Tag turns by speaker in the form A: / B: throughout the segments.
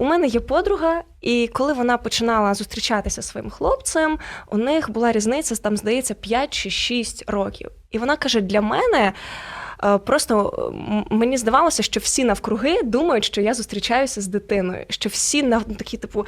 A: У мене є подруга, і коли вона починала зустрічатися зі своїм хлопцем, у них була різниця там, здається, 5 чи 6 років. І вона каже: для мене е, просто мені здавалося, що всі навкруги думають, що я зустрічаюся з дитиною, що всі на такі, типу.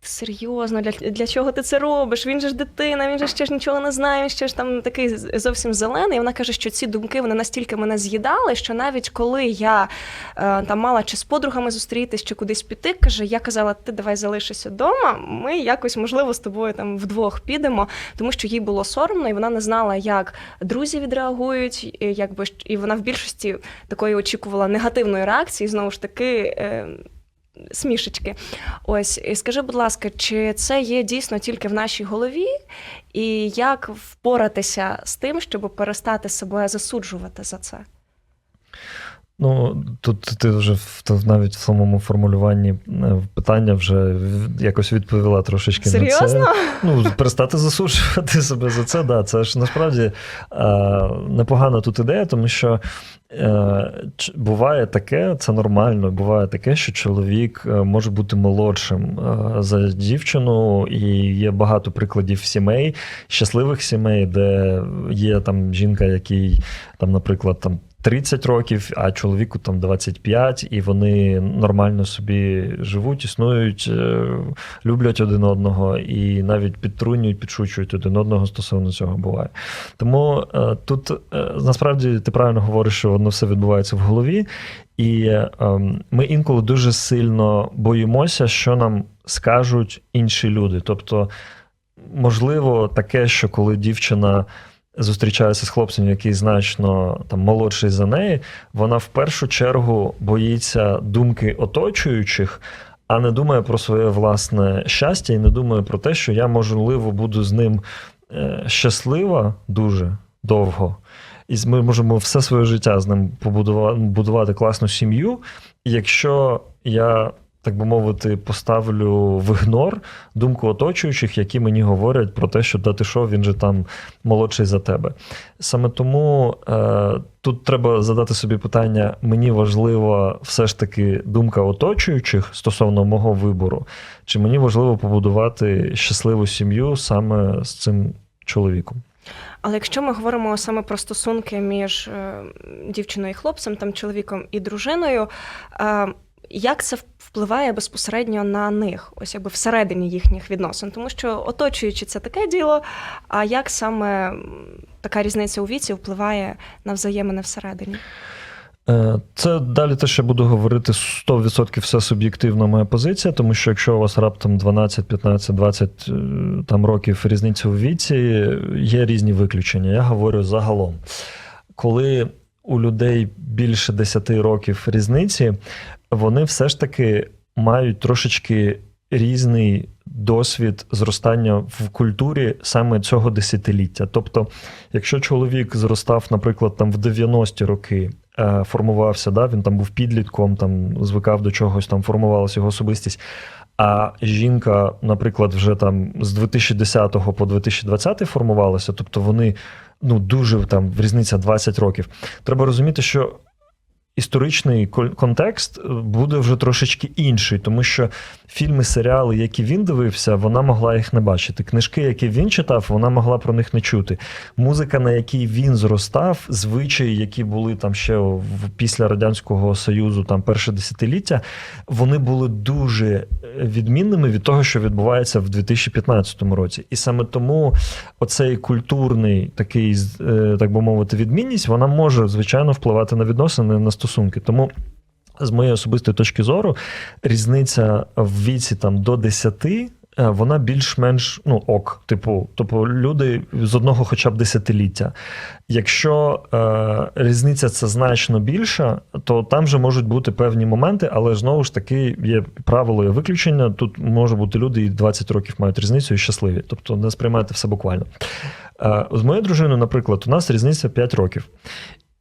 A: Серйозно, для, для чого ти це робиш? Він же ж дитина, він же ще ж нічого не знає, він ще ж там такий зовсім зелений. І вона каже, що ці думки вони настільки мене з'їдали, що навіть коли я е, там мала чи з подругами зустрітись, чи кудись піти, каже, я казала, ти давай залишишся вдома. Ми якось, можливо, з тобою там вдвох підемо, тому що їй було соромно, і вона не знала, як друзі відреагують, якби і вона в більшості такої очікувала негативної реакції, знову ж таки. Е, Смішечки. Ось, і скажи, будь ласка, чи це є дійсно тільки в нашій голові, і як впоратися з тим, щоб перестати себе засуджувати за це?
B: Ну, тут ти вже в- навіть в самому формулюванні е, питання вже якось відповіла трошечки на
A: Серйозно?
B: це. Ну, перестати засуджувати себе за це, да, це ж насправді е, непогана тут ідея, тому що е, буває таке, це нормально, буває таке, що чоловік може бути молодшим за дівчину, і є багато прикладів сімей, щасливих сімей, де є там жінка, який там, наприклад, там. 30 років, а чоловіку там 25, і вони нормально собі живуть, існують, е, люблять один одного і навіть підтрунюють, підшучують один одного стосовно цього буває. Тому е, тут е, насправді ти правильно говориш, що воно все відбувається в голові, і ем, ми інколи дуже сильно боїмося, що нам скажуть інші люди. Тобто, можливо, таке, що коли дівчина зустрічається з хлопцем, який значно там молодший за неї, вона в першу чергу боїться думки оточуючих, а не думає про своє власне щастя і не думає про те, що я можливо буду з ним е, щаслива дуже довго. І ми можемо все своє життя з ним побудувати будувати класну сім'ю. Якщо я, так би мовити, поставлю в ігнор думку оточуючих, які мені говорять про те, що да ти що, він же там молодший за тебе. Саме тому е, тут треба задати собі питання: мені важлива все ж таки думка оточуючих стосовно мого вибору, чи мені важливо побудувати щасливу сім'ю саме з цим чоловіком?
A: Але якщо ми говоримо саме про стосунки між е, дівчиною і хлопцем, там чоловіком і дружиною, е, як це впливає безпосередньо на них, ось якби всередині їхніх відносин? Тому що оточуючи це таке діло, а як саме така різниця у віці впливає на взаємини всередині?
B: Е, Це далі те, що я буду говорити 100% все суб'єктивна моя позиція, тому що якщо у вас раптом 12, 15, 20 е, там, років різниця у віці, є різні виключення. Я говорю загалом. Коли у людей більше 10 років різниці, вони все ж таки мають трошечки різний досвід зростання в культурі саме цього десятиліття. Тобто, якщо чоловік зростав, наприклад, там в 90-ті роки, е, формувався, да, він там був підлітком, там звикав до чогось, там формувалася його особистість. А жінка, наприклад, вже там з 2010 по 2020 формувалася, тобто вони ну дуже там різниця 20 років. Треба розуміти, що історичний кон- контекст е, буде вже трошечки інший, тому що фільми, серіали, які він дивився, вона могла їх не бачити. Книжки, які він читав, вона могла про них не чути. Музика, на якій він зростав, звичаї, які були там ще після радянського союзу, там перше десятиліття, вони були дуже е, відмінними від того, що відбувається в 2015 році. І саме тому оцей культурний такий, е, так би мовити, відмінність, вона може звичайно впливати на відносини, на стосунки. Тому. З моєї особистої точки зору, різниця в віці там до 10, е, вона більш-менш ну ок. Типу, тобто люди з одного хоча б десятиліття. Якщо е, різниця це значно більша, то там же можуть бути певні моменти, але знову ж таки є правило і виключення. Тут може бути люди і 20 років мають різницю і щасливі. Тобто не сприймайте все буквально. Е, з моєю дружиною, наприклад, у нас різниця 5 років.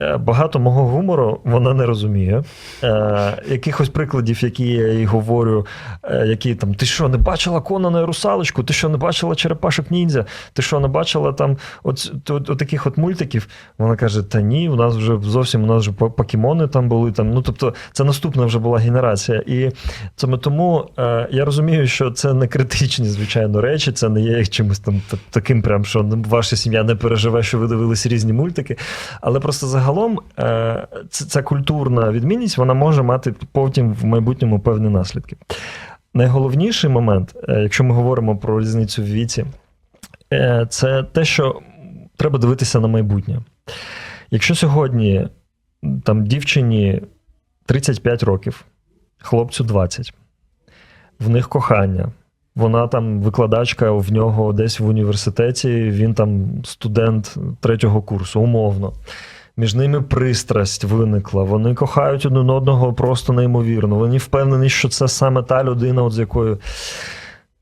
B: Е, Багато мого гумору вона не розуміє. Е, якихось прикладів, які я їй говорю, е, які там: ти що, не бачила Конана і русалочку? Ти що не бачила черепашок ніндзя? Ти що не бачила там от, от, от таких от мультиків? Вона каже: Та ні, у нас вже зовсім у нас вже по- покемони там були. Там. Ну, тобто, це наступна вже була генерація. І саме тому е, я розумію, що це не критичні, звичайно, речі, це не є чимось там таким, прям, що ваша сім'я не переживе, що ви дивились різні мультики. Але просто загалом е, ц- ця культурна відмінність вона може мати потім в майбутньому певні наслідки. Найголовніший момент, е, якщо ми говоримо про різницю в віці, е, це те, що треба дивитися на майбутнє. Якщо сьогодні там дівчині 35 років, хлопцю 20, в них кохання. Вона там викладачка в нього десь в університеті, він там студент третього курсу, умовно. Між ними пристрасть виникла. Вони кохають один одного просто неймовірно. Вони впевнені, що це саме та людина, от з якою.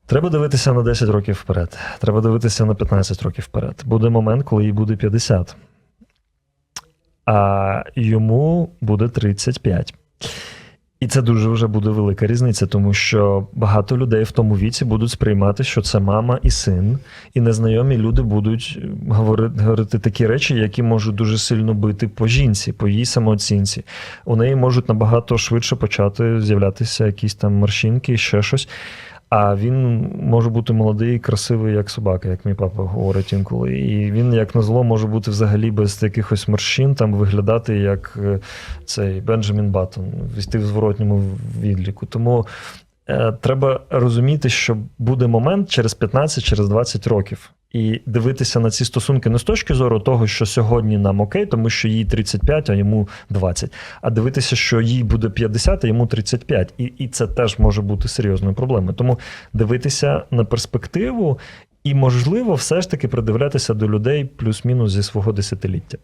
B: Треба дивитися на 10 років вперед. Треба дивитися на 15 років вперед. Буде момент, коли їй буде 50. А йому буде 35. І це дуже вже буде велика різниця, тому що багато людей в тому віці будуть сприймати, що це мама і син, і незнайомі люди будуть говорити, говорити такі речі, які можуть дуже сильно бити по жінці, по її самооцінці. У неї можуть набагато швидше почати з'являтися якісь там морщинки, ще щось. А він може бути молодий красивий, як собака, як мій папа говорить інколи. І він, як на зло, може бути взагалі без якихось морщин, там виглядати як е, цей Бенджамін Баттон, війти в зворотньому відліку. Тому е, треба розуміти, що буде момент через 15, через 20 років. І дивитися на ці стосунки не з точки зору того, що сьогодні нам окей, тому що їй 35, а йому 20. А дивитися, що їй буде 50, а йому 35. І, і це теж може бути серйозною проблемою. Тому дивитися на перспективу і, можливо, все ж таки придивлятися до людей плюс-мінус зі свого десятиліття.